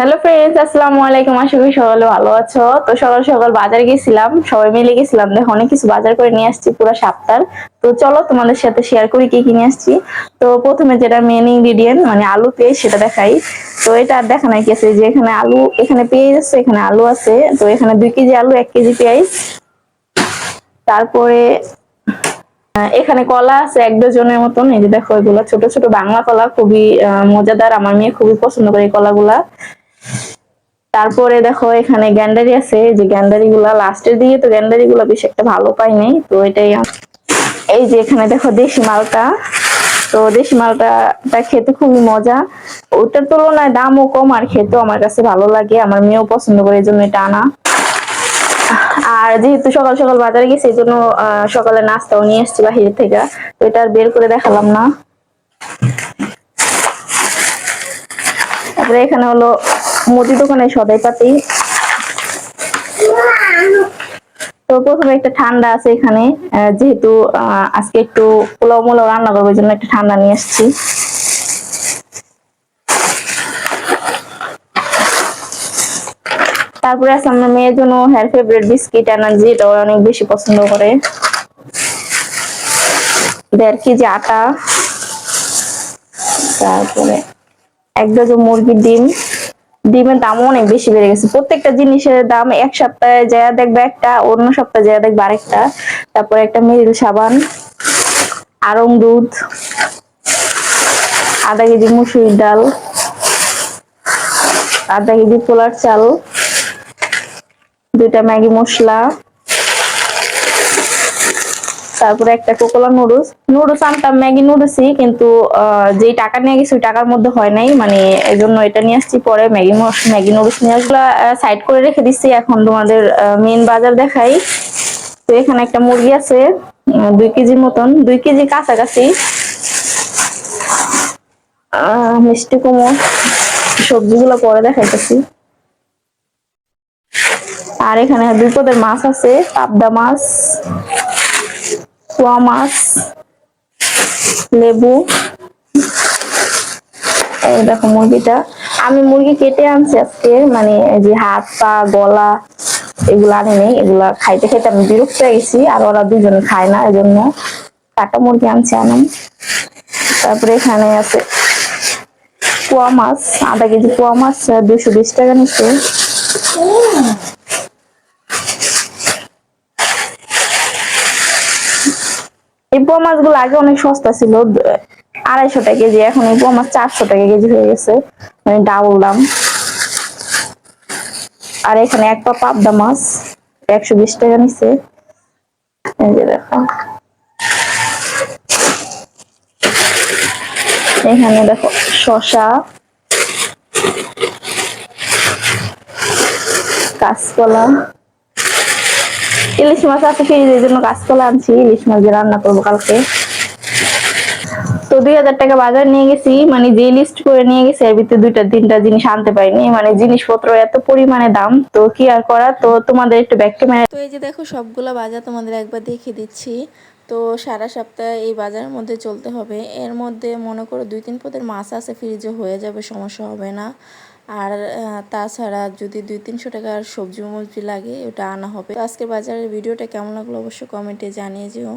Hello friends আসসালামু আলাইকুম। আশা করি সকালে ভালো আছো। তো সকাল সকাল বাজার গেছিলাম। সবাই মিলে গেছিলাম। দেখো, অনেক কিছু বাজার করে নিয়ে আসছি পুরো সপ্তাহ তো চলো তোমাদের সাথে শেয়ার করি কি কি নিয়ে আসছি। তো প্রথমে যেটা মেন ইনগ্রিডিয়েন্ট মানে আলু পেঁয়াজ সেটা দেখাই। তো এটা আর দেখা নাই গেছে যে এখানে আলু, এখানে পেঁয়াজ আছে, এখানে আলু আছে। তো এখানে দুই কেজি আলু, এক কেজি পেঁয়াজ। তারপরে এখানে কলা আছে এক ডজনের মতন। এই যে দেখো, এগুলো ছোট ছোট বাংলা কলা, খুবই মজাদার। আমার মেয়ে খুবই পছন্দ করে এই কলাগুলা। তারপরে দেখো, এখানে গ্যান্ডারি আছে। যে গ্যান্ডারি গুলা লাস্টের দিকে তো গ্যান্ডারি গুলা বেশি একটা ভালো পাই নাই। তো এটাই এই যে এখানে দেখো দেশি মালটা তো দেশি মালটাটা খেতে খুবই মজা। ওটার তুলনায় দামও কম আর খেতেও আমার কাছে ভালো লাগে। আমার মেয়েও পছন্দ করে, এই জন্য এটা আনা। আর যেহেতু সকাল সকাল বাজারে গেছি, এই জন্য সকালে নাস্তাও নিয়ে এসছি বাহির থেকে। তো এটা আর বের করে দেখালাম না। তারপরে এখানে হলো মুদি দোকানে সদাই পাতি। তো প্রথমে একটা ঠান্ডা আছে এখানে যেহেতু আজকে একটু পোলাও মোলাও রান্না করব জন্য একটা ঠান্ডা নিয়ে এসেছি তারপরে আছে আমার মেয়ের জন্য হেয়ার ফেভারিট বিস্কিট এনার্জি এটা অনেক বেশি পছন্দ করে। দেড় কেজি আটা। তারপরে এক ডজন মুরগির ডিম। ডিমের দাম অনেক বেশি বেড়ে গেছে। প্রত্যেকটা জিনিসের দাম এক সপ্তাহে যা দেখবে একটা, অন্য সপ্তাহে যা দেখবে আরেকটা। তারপরে একটা মেরিল সাবান আরং দুধ, আধা কেজি মুসুরির ডাল, আধা কেজি পোলার চাল, দুইটা ম্যাগি মশলা তারপরে একটা কোকোলা নুডলস নুডলস আনতাম ম্যাগি নুডলসই কিন্তু যেই টাকা নিয়ে গেছি ওই টাকার মধ্যে হয় নাই। মানে এই জন্য এটা নিয়ে আসছি পরে ম্যাগি ম্যাগি নুডলস নিয়ে আসলে সাইড করে রেখে দিচ্ছি এখন তোমাদের মেন বাজার দেখাই। তো এখানে একটা মুরগি আছে দুই কেজির মতন। দুই কেজি কাছাকাছি। মিষ্টি কুমড়। সবজিগুলো পরে দেখাইতেছি। আর এখানে দুই পদের মাছ আছে, পাবদা মাছ। পোয়া মাছ লেবু। এই দেখো মুরগিটা। আমি মুরগি কেটে আনছি আজকে মানে যে হাত পা, গলা, এগুলো আনি নেই, এগুলা খাইতে খাইতে আমি বিরক্ত হয়ে গেছি, আর ওরা দুজন খায় না এই জন্য কাটা মুরগি আনছি আনাম তারপরে এখানে আছে পোয়া মাছ আধা কেজি পোয়া মাছ দুশো বিশ টাকা নিচ্ছে। পোয়া মাছগুলো আগে অনেক সস্তা ছিল আড়াইশো টাকা কেজি, এখন এই মাছ চারশো টাকা কেজি হয়ে গেছে মানে ডাবল দাম। আর এখানে এক পা পাবদা মাছ, একশো বিশ টাকা নিচ্ছে এই দেখো। এখানে দেখো শশা কাঁচকলা। ইলিশ মাছ আছে ফ্রিজের জন্য কাঁচকলা আনছি। ইলিশ মাছ দিয়ে রান্না করব কালকে। তো দুই হাজার টাকা বাজার নিয়ে গেছি মানে যে লিস্ট করে নিয়ে গেছি, এর ভিতরে দুইটা, তিনটা জিনিস আনতে পারিনি। মানে জিনিসপত্র এত পরিমাণে দাম, তো কি আর করা তো তোমাদের একটু ব্যাক ক্যামেরা তো এই যে দেখো, সবগুলো বাজার তোমাদের একবার দেখিয়ে দিচ্ছি। তো সারা সপ্তাহে এই বাজারের মধ্যে চলতে হবে। এর মধ্যে মনে করো দুই, তিন পদের মাছ আছে ফ্রিজে হয়ে যাবে, সমস্যা হবে না। আর তাছাড়া যদি দুই তিনশো টাকার সবজি মবজি লাগে, ওটা আনা হবে। আজকে বাজারের ভিডিওটা কেমন লাগল অবশ্যই কমেন্টে জানিয়ে যেও।